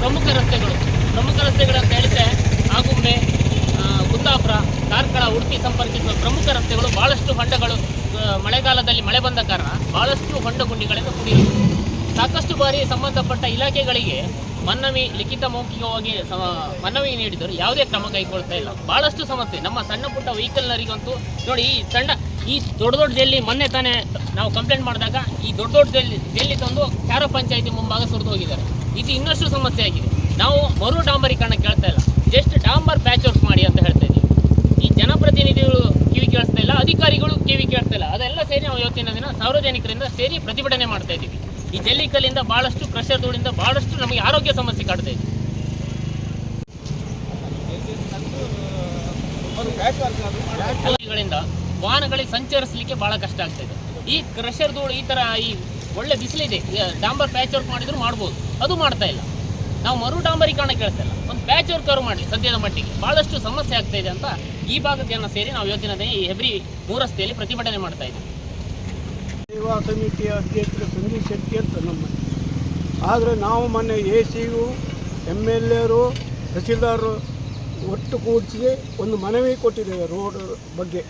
ಪ್ರಮುಖ ರಸ್ತೆಗಳು ಪ್ರಮುಖ ರಸ್ತೆಗಳು ಅಂತ ಹೇಳಿದ್ರೆ ಆಗುಂಬೆ ಕುಂದಾಪುರ, ಕಾರ್ಕಳ, ಉಡುಪಿ ಸಂಪರ್ಕಿಸುವ ಪ್ರಮುಖ ರಸ್ತೆಗಳು ಬಹಳಷ್ಟು ಹೊಂಡಗಳು ಮಳೆಗಾಲದಲ್ಲಿ ಮಳೆ ಬಂದ ಕಾರಣ ಬಹಳಷ್ಟು ಹೊಂಡ ಗುಂಡಿಗಳಿಂದ ಕೂಡಿರುತ್ತದೆ ಸಾಕಷ್ಟು ಬಾರಿ ಸಂಬಂಧಪಟ್ಟ ಇಲಾಖೆಗಳಿಗೆ ಮನವಿ ಲಿಖಿತ ಮೌಖಿಕವಾಗಿ ಮನವಿ ನೀಡಿದರು ಯಾವುದೇ ಕ್ರಮ ಕೈಗೊಳ್ತಾ ಇಲ್ಲ. ಬಹಳಷ್ಟು ಸಮಸ್ಯೆ. ನಮ್ಮ ಸಣ್ಣ ಪುಟ್ಟ ವೆಹಿಕಲ್ನರಿಗಂತೂ ನೋಡಿ, ಈ ಸಣ್ಣ, ಈ ದೊಡ್ಡ ದೊಡ್ಡ ಜೆಲ್ಲಿ ಮೊನ್ನೆ ತಾನೇ ನಾವು ಕಂಪ್ಲೇಂಟ್ ಮಾಡಿದಾಗ ಈ ದೊಡ್ಡ ದೊಡ್ಡ ಜೆಲ್ಲಿ ಜೆಲ್ಲಿ ತಂದು ಚಾರ ಪಂಚಾಯಿತಿ ಮುಂಭಾಗ ಸುರಿದು ಹೋಗಿದ್ದಾರೆ. ಇದು ಇನ್ನಷ್ಟು ಸಮಸ್ಯೆ ಆಗಿದೆ. ನಾವು ಮರು ಡಾಂಬರೀಕರಣ ಕೇಳ್ತಾ ಇಲ್ಲ. ಜಸ್ಟ್ ಡಾಂಬರ್ ಪ್ಯಾಚ್ ವರ್ಕ್ ಮಾಡಿ ಅಂತ ಹೇಳ್ತಾ ಇದ್ದೀವಿ. ಈ ಜನಪ್ರತಿನಿಧಿಗಳು ಕಿವಿ ಕೇಳಿಸ್ತಾ ಇಲ್ಲ, ಅಧಿಕಾರಿಗಳು ಕಿವಿ ಕೇಳ್ತಾ ಇಲ್ಲ. ಅದೆಲ್ಲ ಸೇರಿ ನಾವು ಇವತ್ತಿನ ದಿನ ಸಾರ್ವಜನಿಕರಿಂದ ಸೇರಿ ಪ್ರತಿಭಟನೆ ಮಾಡ್ತಾ ಇದ್ದೀವಿ. ಈ ಜಲ್ಲಿಕಲ್ಲಿಂದ ಬಹಳಷ್ಟು ಪ್ರೆಷರ್ ಧೂಳಿಂದ ಬಹಳಷ್ಟು ನಮಗೆ ಆರೋಗ್ಯ ಸಮಸ್ಯೆ ಕಾಡ್ತಾ ಇದೆ. ವಾಹನಗಳಿಗೆ ಸಂಚರಿಸಲಿಕ್ಕೆ ಬಹಳ ಕಷ್ಟ ಆಗ್ತಾ ಇದೆ. ಈ ಕ್ರಷರ್ ಧೂಳು ಈ ತರ ಈ ಒಳ್ಳೆ ಬಿಸಿಲಿದೆ. ಡಾಂಬರ್ ಪ್ಯಾಚ್ ವರ್ಕ್ ಮಾಡಿದ್ರು ಮಾಡ್ಬೋದು. ಅದು ಮಾಡ್ತಾ ಇಲ್ಲ. ನಾವು ಮರು ಡಾಂಬರೀಕರಣ ಕೇಳ್ತಾ ಇಲ್ಲ. ಒಂದು ಪ್ಯಾಚ್ ವರ್ಕ್ ಅವರು ಮಾಡಲಿ ಸದ್ಯದ ಮಟ್ಟಿಗೆ. ಭಾಳಷ್ಟು ಸಮಸ್ಯೆ ಆಗ್ತಾ ಇದೆ ಅಂತ ಈ ಭಾಗದ ಜನ ಸೇರಿ ನಾವು ದಿನ ಈ ಹೆಬ್ರಿ ಮೂರಸ್ತೆಯಲ್ಲಿ ಪ್ರತಿಭಟನೆ ಮಾಡ್ತಾ ಇದ್ದೀವಿ. ಸೇವಾ ಸಮಿತಿಯ ಅಧ್ಯಕ್ಷರು ಸಂಜೀವ್ ಶೆಟ್ಟಿ ಅಂತ ನಮ್ಮ. ಆದರೆ ನಾವು ಮೊನ್ನೆ ಎ ಸಿಯು ಎಂ ಎಲ್ ಎರು ತಹಸೀಲ್ದಾರರು ಒಟ್ಟು ಕೂಡಿಸಿ ಒಂದು ಮನವಿ ಕೊಟ್ಟಿದ್ದೇವೆ ರೋಡ್ ಬಗ್ಗೆ.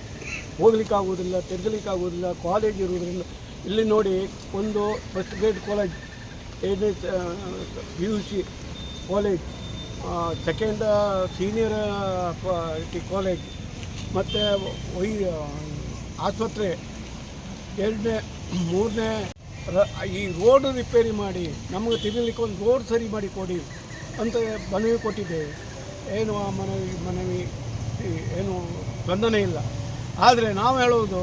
ಹೋಗ್ಲಿಕ್ಕಾಗೋದಿಲ್ಲ ತಿರ್ಗಲಿಕ್ಕಾಗೋದಿಲ್ಲ ಕಾಲೇಜ್ ಇರುವುದರಿಂದ. ಇಲ್ಲಿ ನೋಡಿ ಒಂದು ಫಸ್ಟ್ ಗ್ರೇಡ್ ಕಾಲೇಜ್, ಏನೇ P U C college second senior college, ಮತ್ತು ವೈ ಆಸ್ಪತ್ರೆ, ಎರಡನೇ, ಮೂರನೇ, ರ, ಈ ರೋಡ್ ರಿಪೇರಿ ಮಾಡಿ, ನಮಗೆ ತಿನ್ನಲಿಕ್ಕೆ ಒಂದು ರೋಡ್ ಸರಿ ಮಾಡಿ ಕೊಡಿ ಅಂತ ಮನವಿ ಕೊಟ್ಟಿದ್ದೇವೆ. ಏನು ಆ ಮನವಿ ಮನವಿ ಏನು ಸ್ಪಂದನೆ ಇಲ್ಲ. ಆದರೆ ನಾವು ಹೇಳುವುದು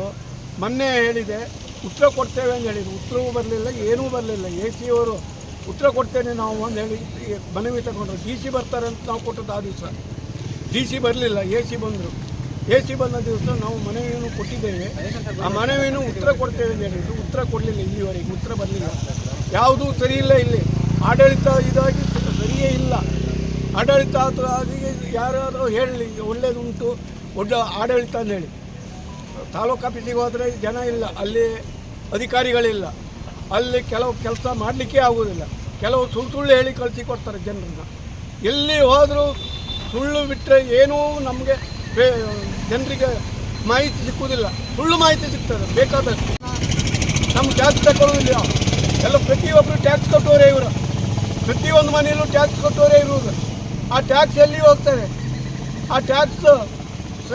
ಮೊನ್ನೆ ಹೇಳಿದೆ ಉತ್ತರ ಕೊಡ್ತೇವೆ ಅಂತ ಹೇಳಿದ್ರು. ಉತ್ತರವೂ ಬರಲಿಲ್ಲ, ಏನೂ ಬರಲಿಲ್ಲ. ಎ ಸಿ ಅವರು ಉತ್ತರ ಕೊಡ್ತೇನೆ ನಾವು ಅಂತ ಹೇಳಿ ಮನವಿ ತಗೊಂಡ್ರು. ಡಿ ಸಿ ಬರ್ತಾರೆ ಅಂತ ನಾವು ಕೊಟ್ಟದ್ದು ಆ ದಿವಸ. ಡಿ ಸಿ ಬರಲಿಲ್ಲ, ಎ ಸಿ ಬಂದರು. ಎ ಸಿ ಬಂದ ದಿವಸ ನಾವು ಮನವಿಯನ್ನು ಕೊಟ್ಟಿದ್ದೇವೆ. ಆ ಮನವಿಯನ್ನು ಉತ್ತರ ಕೊಡ್ತೇವೆ ಅಂತ ಹೇಳಿದ್ರು. ಉತ್ತರ ಕೊಡಲಿಲ್ಲ ಇಲ್ಲಿವರೆಗೆ, ಉತ್ತರ ಬರಲಿಲ್ಲ. ಯಾವುದೂ ಸರಿ ಇಲ್ಲ ಆಡಳಿತ ಇದಾಗಿ ಸರಿಯೇ ಇಲ್ಲ. ಆಡಳಿತ ಅದಕ್ಕೆ ಯಾರಾದರೂ ಹೇಳಲಿ, ಒಳ್ಳೇದುಂಟು, ಒಳ್ಳೆ ಆಡಳಿತ ಅಂತ ಹೇಳಿ. ತಾಲೂಕು ಆಫೀಸಿಗೆ ಹೋದರೆ ಜನ ಇಲ್ಲ. ಅಲ್ಲಿ ಅಧಿಕಾರಿಗಳಿಲ್ಲ. ಅಲ್ಲಿ ಕೆಲವು ಕೆಲಸ ಮಾಡಲಿಕ್ಕೆ ಆಗೋದಿಲ್ಲ. ಕೆಲವು ಸುಳ್ಳು ಸುಳ್ಳು ಹೇಳಿ ಕಳಿಸಿ ಕೊಡ್ತಾರೆ ಜನರನ್ನ. ಎಲ್ಲಿ ಹೋದರೂ ಸುಳ್ಳು ಬಿಟ್ಟರೆ ಏನೂ ನಮಗೆ ಜನರಿಗೆ ಮಾಹಿತಿ ಸಿಕ್ಕುವುದಿಲ್ಲ ಸುಳ್ಳು ಮಾಹಿತಿ ಸಿಗ್ತದೆ, ಬೇಕಾದಷ್ಟು. ನಮ್ಮ ಟ್ಯಾಕ್ಸ್ ತಗೊಳ್ಳೋದಿಲ್ಲ ಎಲ್ಲ ಪ್ರತಿಯೊಬ್ಬರು ಟ್ಯಾಕ್ಸ್ ಕಟ್ಟೋರೇ ಇವರು. ಪ್ರತಿಯೊಂದು ಮನೆಯಲ್ಲೂ ಟ್ಯಾಕ್ಸ್ ಕಟ್ಟೋರೇ ಇರುವುದು. ಆ ಟ್ಯಾಕ್ಸ್ ಎಲ್ಲಿ ಹೋಗ್ತಾರೆ ಆ ಟ್ಯಾಕ್ಸ್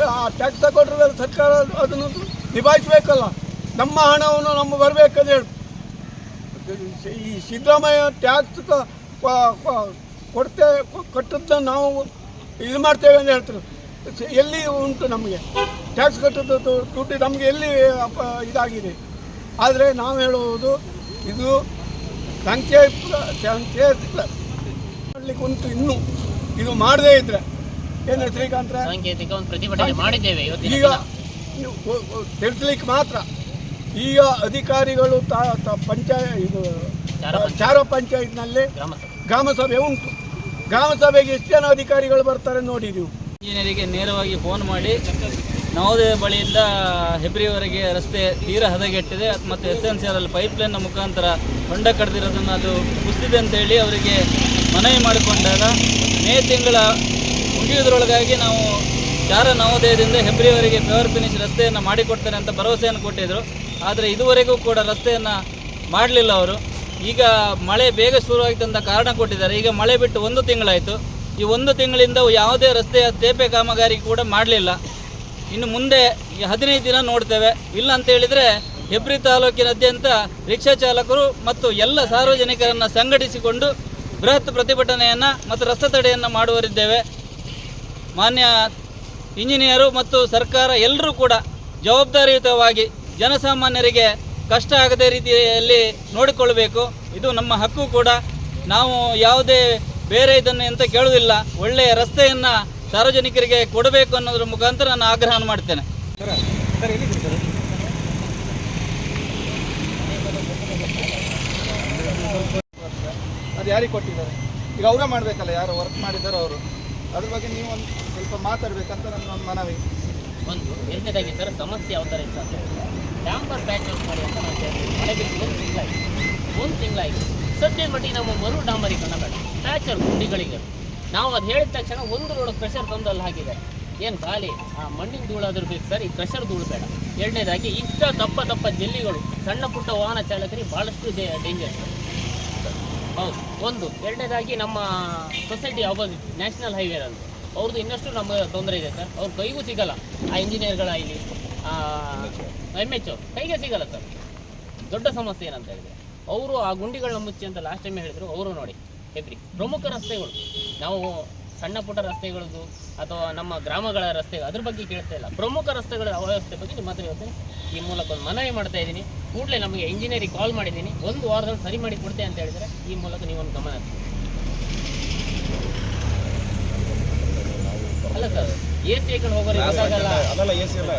ಆ ಟ್ಯಾಕ್ಸ್ ತಗೊಂಡ್ರೆ ಸರ್ಕಾರ ಅದನ್ನು ನಿಭಾಯಿಸಬೇಕಲ್ಲ. ನಮ್ಮ ಹಣವನ್ನು ನಮ್ಮ ಬರಬೇಕಂತ ಹೇಳಿ. ಈ ಸಿದ್ದರಾಮಯ್ಯ ಟ್ಯಾಕ್ಸ್ ಕೊಡ್ತೇ ಕಟ್ಟದ್ದನ್ನು ನಾವು ಇದು ಮಾಡ್ತೇವೆ ಅಂತ ಹೇಳ್ತಾರೆ. ಎಲ್ಲಿ ಉಂಟು ನಮಗೆ? ಟ್ಯಾಕ್ಸ್ ಕಟ್ಟದ್ದು ದುಡ್ಡು ನಮಗೆ ಎಲ್ಲಿ ಇದಾಗಿದೆ? ಆದರೆ ನಾವು ಹೇಳುವುದು ಇದು ಸಂಖ್ಯೆ ಸಂಖ್ಯೆ ಮಾಡಲಿಕ್ಕೆ ಉಂಟು ಇನ್ನೂ. ಇದು ಮಾಡದೇ ಇದ್ರೆ. ಏನು ಶ್ರೀಕಾಂತ್ರ ಸಾಂಕೇತಿಕ ಒಂದು ಪ್ರತಿಭಟನೆ ಮಾಡಿದ್ದೇವೆ ಈಗ ತಿಳಿಸ್ಲಿಕ್ಕೆ ಮಾತ್ರ. ಈಗ ಅಧಿಕಾರಿಗಳು ತಾ ತ- ಪಂಚಾಯ ಇದು ಚಾರ ಪಂಚಾಯತ್. ಚಾರ ಪಂಚಾಯತ್ನಲ್ಲಿ ಗ್ರಾಮ ಸಭೆ ಗ್ರಾಮ ಸಭೆ ಉಂಟು. ಗ್ರಾಮ ಸಭೆಗೆ ಎಷ್ಟು ಜನ ಅಧಿಕಾರಿಗಳು ಬರ್ತಾರೆ ನೋಡಿ ನೀವು. ಇಂಜಿನಿಯರಿಗೆ ನೇರವಾಗಿ ಫೋನ್ ಮಾಡಿ ನವೋದಯ ಬಳಿಯಿಂದ ಹೆಬ್ರಿವರೆಗೆ ರಸ್ತೆ ತೀರಾ ಹದಗೆಟ್ಟಿದೆ. ಮತ್ತು ಎಸ್ ಎನ್ ಸಿ ಆರಲ್ಲಿ ಪೈಪ್ಲೈನ್ನ ಮುಖಾಂತರ ಹೊಂಡ ಕಡ್ದಿರೋದನ್ನು ಅದು ಕುಸಿದಿದೆ ಅಂತೇಳಿ ಅವರಿಗೆ ಮನವಿ ಮಾಡಿಕೊಂಡಾಗ ಮೇ ತಿಂಗಳ ಮುಗಿಯುವುದರೊಳಗಾಗಿ ನಾವು ಯಾರ ನವೋದಯದಿಂದ ಹೆಬ್ರಿಯವರಿಗೆ ಪವರ್ ಫಿನಿಶ್ ರಸ್ತೆಯನ್ನು ಮಾಡಿಕೊಡ್ತೇನೆ ಅಂತ ಭರವಸೆಯನ್ನು ಕೊಟ್ಟಿದ್ದರು ಆದರೆ ಇದುವರೆಗೂ ಕೂಡ ರಸ್ತೆಯನ್ನು ಮಾಡಲಿಲ್ಲ ಅವರು. ಈಗ ಮಳೆ ಬೇಗ ಶುರುವಾಯಿತು ಅಂತ ಕಾರಣ ಕೊಟ್ಟಿದ್ದಾರೆ. ಈಗ ಮಳೆ ಬಿಟ್ಟು ಒಂದು ತಿಂಗಳಾಯಿತು. ಈ ಒಂದು ತಿಂಗಳಿಂದ ಯಾವುದೇ ರಸ್ತೆಯ ತೇಪೆ ಕಾಮಗಾರಿ ಕೂಡ ಮಾಡಲಿಲ್ಲ. ಇನ್ನು ಮುಂದೆ ಈ ಹದಿನೈದು ದಿನ ನೋಡ್ತೇವೆ. ಇಲ್ಲ ಅಂತ ಹೇಳಿದರೆ ಹೆಬ್ರಿ ತಾಲೂಕಿನಾದ್ಯಂತ ರಿಕ್ಷಾ ಚಾಲಕರು ಮತ್ತು ಎಲ್ಲ ಸಾರ್ವಜನಿಕರನ್ನು ಸಂಘಟಿಸಿಕೊಂಡು ಬೃಹತ್ ಪ್ರತಿಭಟನೆಯನ್ನು ಮತ್ತು ರಸ್ತೆ ತಡೆಯನ್ನು ಮಾಡುವರಿದ್ದೇವೆ ಮಾನ್ಯ ಇಂಜಿನಿಯರು ಮತ್ತು ಸರ್ಕಾರ ಎಲ್ಲರೂ ಕೂಡ ಜವಾಬ್ದಾರಿಯುತವಾಗಿ ಜನಸಾಮಾನ್ಯರಿಗೆ ಕಷ್ಟ ಆಗದೇ ರೀತಿಯಲ್ಲಿ ನೋಡಿಕೊಳ್ಳಬೇಕು. ಇದು ನಮ್ಮ ಹಕ್ಕು ಕೂಡ. ನಾವು ಯಾವುದೇ ಬೇರೆ ಇದನ್ನು ಅಂತ ಕೇಳುವುದಿಲ್ಲ. ಒಳ್ಳೆಯ ರಸ್ತೆಯನ್ನು ಸಾರ್ವಜನಿಕರಿಗೆ ಕೊಡಬೇಕು ಅನ್ನೋದ್ರ ಮುಖಾಂತರ ನಾನು ಆಗ್ರಹ ಮಾಡ್ತೇನೆ. ಅದು ಯಾರಿಗೆ ಕೊಟ್ಟಿದ್ದಾರೆ? ಈಗ ಅವರೇ ಮಾಡಬೇಕಲ್ಲ, ಯಾರು ವರ್ಕ್ ಮಾಡಿದ್ದಾರೆ ಅವರು? ಅದ್ರ ಬಗ್ಗೆ ನೀವು ಒಂದು ಸ್ವಲ್ಪ ಮಾತಾಡಬೇಕಂತ ನನ್ನ ಒಂದು ಮನವಿ. ಒಂದು, ಎರಡನೇದಾಗಿ ಸರ್, ಸಮಸ್ಯೆ ಯಾವ ಥರ ಇತ್ತು ಅಂತ ಹೇಳಿದ್ರೆ ಡಾಂಬರ್ ಪ್ಯಾಚ್ ಔಟ್ ಮಾಡಿ ಅಂತ ನಾನು ಮಳೆ ಬಿಟ್ಟು ಒಂದು ತಿಂಗಳಾಯಿತು. ಒಂದು ತಿಂಗಳಾಯಿತು. ಸದ್ಯದ ಮಟ್ಟಿಗೆ ನಮ್ಮ ಮರು ಡಾಂಬರೀಕರಣ ಬೇಡ. ಪ್ಯಾಚರ್ ಗುಂಡಿಗಳಿಗೆ. ನಾವು ಅದು ಹೇಳಿದ ತಕ್ಷಣ ಒಂದು ರೋಡ್ ಪ್ರೆಷರ್ ತಂದು ಅಲ್ಲಿ ಹಾಕಿದ್ದಾರೆ ಏನು ಖಾಲಿ ಆ ಮಣ್ಣಿನ ಧೂಳಾದ್ರೂ ಬೇಕು ಸರ್, ಈ ಕ್ರೆಷರ್ ಧೂಳು ಬೇಡ. ಎರಡನೇದಾಗಿ ಇಷ್ಟ ದಪ್ಪ ದಪ್ಪ ಜಲ್ಲಿಗಳು, ಸಣ್ಣ ಪುಟ್ಟ ವಾಹನ ಚಾಲಕರಿಗೆ ಭಾಳಷ್ಟು ಡೇಂಜರ್ ಹೌದು, ಒಂದು. ಎರಡನೇದಾಗಿ ನಮ್ಮ ಸೊಸೈಟಿ ಅಪೋಸಿಟ್ ನ್ಯಾಷನಲ್ ಹೈವೇ ಅಂತ ಅವ್ರದ್ದು ಇನ್ನಷ್ಟು ನಮಗೆ ತೊಂದರೆ ಇದೆ ಸರ್. ಅವ್ರ ಕೈಗೂ ಸಿಗಲ್ಲ. ಆ ಇಂಜಿನಿಯರ್ಗಳಾಗಲಿ ಎಂ ಎಚ್ ಕೈಗೆ ಸಿಗಲ್ಲ ಸರ್. ದೊಡ್ಡ ಸಮಸ್ಯೆ ಏನಂತ ಹೇಳಿದ್ರೆ, ಅವರು ಆ ಗುಂಡಿಗಳನ್ನ ಮುಚ್ಚಿ ಅಂತ ಲಾಸ್ಟ್ ಟೈಮ್ ಹೇಳಿದ್ರು, ಅವರು ನೋಡಿ ಹೆಬ್ರಿ ಪ್ರಮುಖ ರಸ್ತೆಗಳು. ನಾವು ಸಣ್ಣ ಪುಟ್ಟ ರಸ್ತೆಗಳದ್ದು ಅಥವಾ ನಮ್ಮ ಗ್ರಾಮಗಳ ರಸ್ತೆ ಅದ್ರ ಬಗ್ಗೆ ಕೇಳ್ತಾ ಇಲ್ಲ ಪ್ರಮುಖ ರಸ್ತೆಗಳ ಅವ್ಯವಸ್ಥೆ ಬಗ್ಗೆ ನಿಮ್ಮ ಹತ್ರ ಇವತ್ತು ಈ ಮೂಲಕ ಒಂದು ಮನವಿ ಮಾಡ್ತಾ ಇದ್ದೀನಿ ಕೂಡಲೇ ನಮಗೆ ಇಂಜಿನಿಯರಿಗೆ ಕಾಲ್ ಮಾಡಿದ್ದೀನಿ ಒಂದು ವಾರದಲ್ಲಿ ಸರಿ ಮಾಡಿ ಕೊಡ್ತೇನೆ ಅಂತ ಹೇಳಿದರೆ ಈ ಮೂಲಕ ನೀವೊಂದು ಗಮನ ಹರಿಸಿ. ಅಲ್ಲ ಸರ್ ಎ ಸಿ ಕಡೆ ಹೋಗೋರು ಗೊತ್ತಾಗಲ್ಲ ಅದಲ್ಲ ಎ ಸಿ ಅಲ್ಲ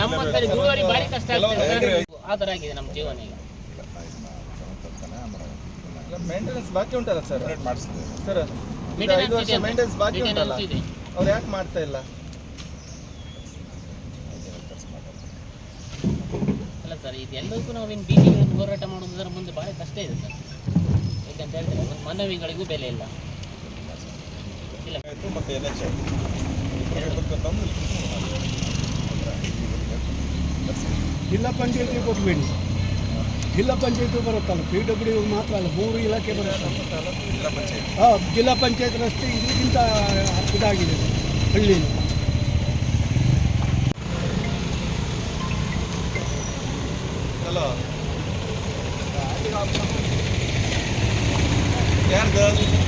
ನಮ್ಮ ಕಡೆ ದುಡುವರಿ ಭಾರಿ ಕಷ್ಟ ಆಗ್ತದೆ ಆ ಥರ ಆಗಿದೆ ನಮ್ಮ ಜೀವನ ಈಗ ಮೇಂಟೆನೆನ್ಸ್ ಬಾಕಿ ಉಂಟಲ್ಲ ಸರ್ ಮಾಡಿಸಿದೆ ಸರ್ Maintenance ಐದು ವರ್ಷ ಮೇಂಟೆನೆನ್ಸ್ ಬಾಕಿ ಉಂಟಲ್ಲ? Maintenance ಅವ್ರು ಯಾಕೆ ಮಾಡ್ತಾ ಇಲ್ಲ? ಅಲ್ಲ ಸರ್ ಇದೆಲ್ಲದಕ್ಕೂ ನಾವೇನು ಬೀದಿಗಳನ್ನು ಹೋರಾಟ ಮಾಡೋದ್ರ ಮುಂದೆ ಭಾಳ ಕಷ್ಟ ಇದೆ ಸರ್. ಯಾಕಂತ ಹೇಳಿದ್ರೆ ಒಂದು ಮನವಿಗಳಿಗೂ ಬೆಲೆ ಇಲ್ಲ. ಇಲ್ಲ. ಮತ್ತೆ ಎನ್ ಎಚ್ ತಂದು ಜಿಲ್ಲಾ ಪಂಚಾಯತಿಗೆ ಜಿಲ್ಲಾ ಪಂಚಾಯತ್ ಬರುತ್ತಲ್ಲ ಪಿ ಡಬ್ಲ್ಯೂ ಮಾತ್ರ ಅಲ್ಲ, ಮೂರು ಇಲಾಖೆ ಬರುತ್ತೆ ಹಾಂ ಜಿಲ್ಲಾ ಪಂಚಾಯತ್ ರಸ್ತೆ ಇದಕ್ಕಿಂತ ಇದಾಗಿದೆ ಹಳ್ಳಿನ ಯಾರ್ದು?